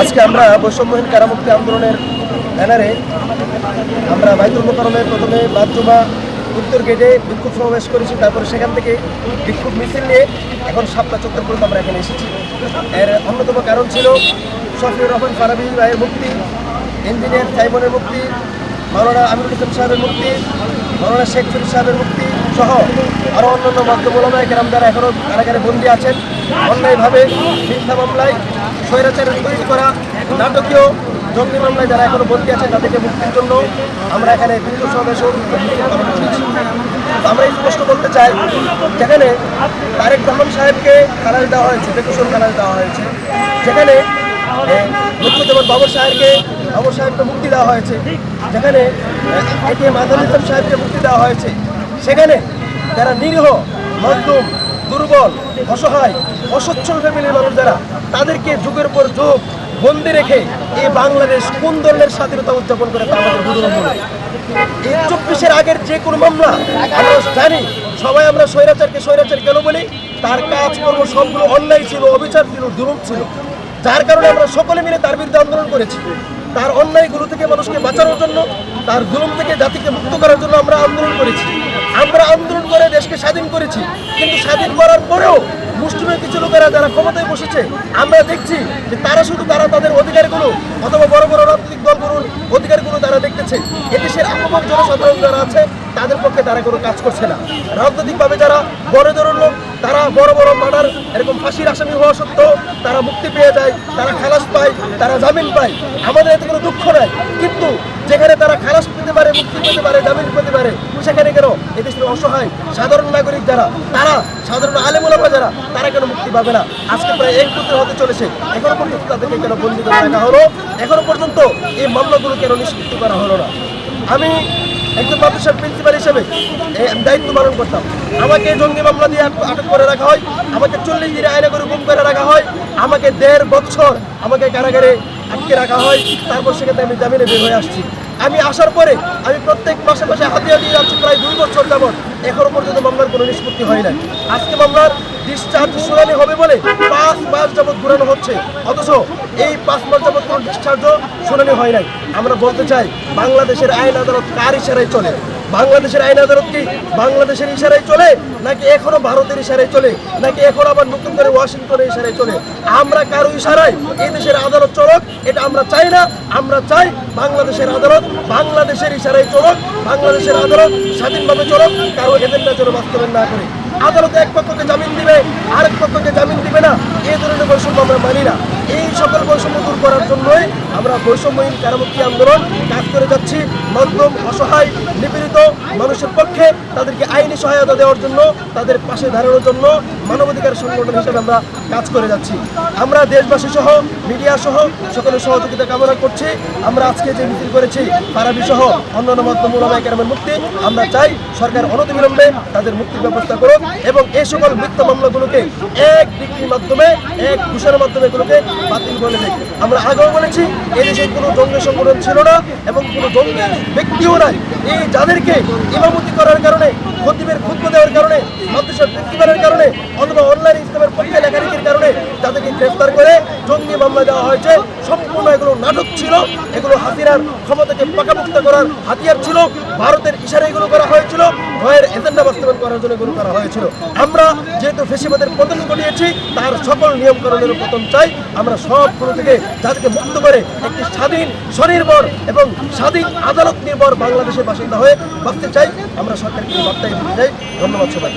আজকে আমরা বৈষম্যহীন কারামুক্তি আন্দোলনের ব্যানারে আমরা বাইতুল মোকারমে প্রথমে বাদজুমা উত্তর গেটে বিক্ষোভ সমাবেশ করেছি, তারপরে সেখান থেকে বিক্ষোভ মিছিল নিয়ে এখন সাতটা চত্বর পর্যন্ত আমরা এখানে এসেছি। এর অন্যতম কারণ ছিল শফিউর রহমান ফারাবি ভাইয়ের মুক্তি, ইঞ্জিনিয়ার সাইমনের মুক্তি, মাওলানা আমিরুল ইসলাম সাহেবের মুক্তি, মাওলানা শেখ ফরিদ সাহেবের মুক্তি সহ আরও অন্যান্য মাধ্যমূলমায় গ্রাম যারা এখনও কারাগারে বন্দী আছেন অন্যায়ভাবে মিথ্যা মামলায় স্বৈরাচারের তৈরি করা, নাটকীয় জঙ্গি মামলায় যারা এখনও বন্দী আছে তাদেরকে মুক্তির জন্য আমরা এখানে বিক্ষোভ সমাবেশ আমরা স্পষ্ট বলতে চাই, যেখানে তারেক রহমান সাহেবকে খালাস দেওয়া হয়েছে বেকুশন খালাস দেওয়া হয়েছে, যেখানে মুখ্যদেবর বাবর সাহেবকে বাবর সাহেবকে মুক্তি দেওয়া হয়েছে, যেখানে আজহার ইসলাম সাহেবকে মুক্তি দেওয়া হয়েছে, সেখানে যারা নিরীহ মজলুম দুর্বল, অসহায়, অসচ্ছল ফ্যামিলির মানুষ যারা, তাদেরকে যুগের পর যুগ বন্দি রেখে এই বাংলাদেশ কোন দলের স্বাধীনতা উদযাপন করে তা আমাদের হবে এই চব্বিশের আগের যে কোনো মামলা, আমরা জানি, সবাই আমরা স্বৈরাচারকে স্বৈরাচার কেন বলি? তার কাজ কর্ম সবগুলো অন্যায় ছিল, অবিচার ছিল, দুরূপ ছিল। যার কারণে আমরা সকলে মিলে তার বিরুদ্ধে আন্দোলন করেছি। তার অন্যায়গুলো থেকে মানুষকে বাঁচানোর জন্য, তার জুলুম থেকে জাতিকে মুক্ত করার জন্য আমরা আন্দোলন করেছি। আমরা আন্দোলন করে দেশকে স্বাধীন করেছি, কিন্তু স্বাধীন করার পরেও মুসলিমের কিছু লোকেরা যারা ক্ষমতায় বসেছে, আমরা দেখছি যে তারা শুধু তারা তাদের অধিকারগুলো অথবা বড় বড় রাজনৈতিক দলগুলোর অধিকারগুলো তারা দেখতেছে। এদেশের আহ্বান জনসাধারণ যারা আছে তাদের পক্ষে তারা কোনো কাজ করছে না। রাজনৈতিকভাবে যারা বড় ধরনের লোক, তারা বড় বড় মার্ডার, এরকম ফাঁসির আসামি হওয়া সত্ত্বেও তারা মুক্তি পেয়ে যায়, তারা খালাস পায়, তারা জামিন পায়। আমাদের এতে কোনো দুঃখ নাই। কিন্তু যেখানে তারা খালাস পেতে পারে, মুক্তি পেতে পারে, জামিন পেতে পারে, সেখানে কেন এদেশের অসহায় সাধারণ নাগরিক যারা, তারা সাধারণ আলেমুলামা যারা, তারা কেন মুক্তি পাবে না? আজকে প্রায় এক বছর হতে চলেছে। এখনও পর্যন্ত তাদেরকে কেন বন্দি করে হলো? এখনও পর্যন্ত এই মামলাগুলো কেন নিষ্পত্তি করা হলো না? আমি একজন মাদ্রাসার প্রিন্সিপাল হিসেবে দায়িত্ব পালন করতাম। আমাকে জঙ্গি মামলা দিয়ে আটক করে রাখা হয়, আমাকে চল্লিশ দিনে আয়না করে গুম করে রাখা হয়, আমাকে দেড় বছর আমাকে কারাগারে আটকে রাখা হয়, তারপর সেক্ষেত্রে আমি জামিনে বের হয়ে আসছি। আমি আসার পরে আমি প্রত্যেক মাসে মাসে হাতিয়া দিয়ে যাচ্ছি প্রায় দুই বছর যাবৎ। এখনও পর্যন্ত মামলার কোনো নিষ্পত্তি হয় নাই। আজকে মামলার ডিসচার্জ শুনানি হবে বলে পাঁচ মাস যাবৎ ঘুরানো হচ্ছে। অথচ এই পাঁচ মাস যাবৎ কোনো ডিসচার্জও শুনানি হয় নাই। আমরা বলতে চাই, বাংলাদেশের আইন আদালত কার ইশারায় চলে? বাংলাদেশের আইন আদালত কি বাংলাদেশের ইশারায় চলে? নাকি এখনও ভারতের ইশারায় চলে? নাকি এখন আবার নতুন করে ওয়াশিংটনের ইশারায় চলে? আমরা কারও ইশারায় এই দেশের আদালত চলক, এটা আমরা চাই না। আমরা চাই বাংলাদেশের আদালত বাংলাদেশের ইশারায় চলক, বাংলাদেশের আদালত স্বাধীনভাবে চলক, কারও এজেন্ডা যেন বাস্তবায়ন না করে। আদালতে এক পক্ষকে জামিন দিবে, আরেক পক্ষকে জামিন দিবে না, এ ধরনের বৈষম্য আমরা মানি না। সকল বৈষম্য দূর করার জন্যই আমরা বৈষম্যহীন কারামুক্তি আন্দোলন কাজ করে যাচ্ছি। মধ্যম, অসহায়, নিপীড়িত মানুষের পক্ষে তাদেরকে আইনি সহায়তা দেওয়ার জন্য, তাদের পাশে দাঁড়ানোর জন্য মানবাধিকার সংগঠন হিসেবে আমরা কাজ করে যাচ্ছি। আমরা দেশবাসী সহ, মিডিয়া সহ সকলের সহযোগিতা কামনা করছি। আমরা আজকে যে মিছিল করেছি পারাবি সহ অন্যান্য মাধ্যম ওলামায়ে কেরামের মুক্তি, আমরা চাই সরকার অনতিবিলম্বে তাদের মুক্তির ব্যবস্থা করুক এবং এই সকল মিথ্যা মামলাগুলোকে এক ডিগ্রির মাধ্যমে, এক ঘোষণার মাধ্যমে এগুলোকে বলে আমরা আগেও বলেছি এদেশে কোনো জঙ্গি সংগঠন ছিল না এবং কোনো জঙ্গি ব্যক্তিও নাই। এই যাদেরকে ইমামতি করার কারণে, খতিবের খুদ্ দেওয়ার কারণে, মাদ্রাসার প্রিন্সিপালের কারণে অথবা অনলাইন ইসলামের পক্ষে লেখালেখির কারণে তাদেরকে গ্রেফতার করে জঙ্গি মামলা দেওয়া হয়েছে। সম্পূর্ণ এগুলো নাটক ছিল, এগুলো হাসিনার ক্ষমতাকে পাকামুক্ত করার হাতিয়ার ছিল, ভারতের ইশারা এগুলো করা হয়েছিল, ভয়ের এজেন্ডা বাস্তবায়ন করার জন্য এগুলো করা হয়েছিল। আমরা যেহেতু ফেসিবাদের পতন ঘটিয়েছি, তার সকল নিয়মকানুনের পতন চাই, আমরা সবগুলো থেকে যাদেরকে মুক্ত করে একটি স্বাধীন, স্বনির্ভর এবং স্বাধীন আদালত নির্ভর বাংলাদেশের বাসিন্দা হয়ে বাঁচতে চাই। আমরা সরকারকে বার্তায় দিতে চাই। ধন্যবাদ সবাই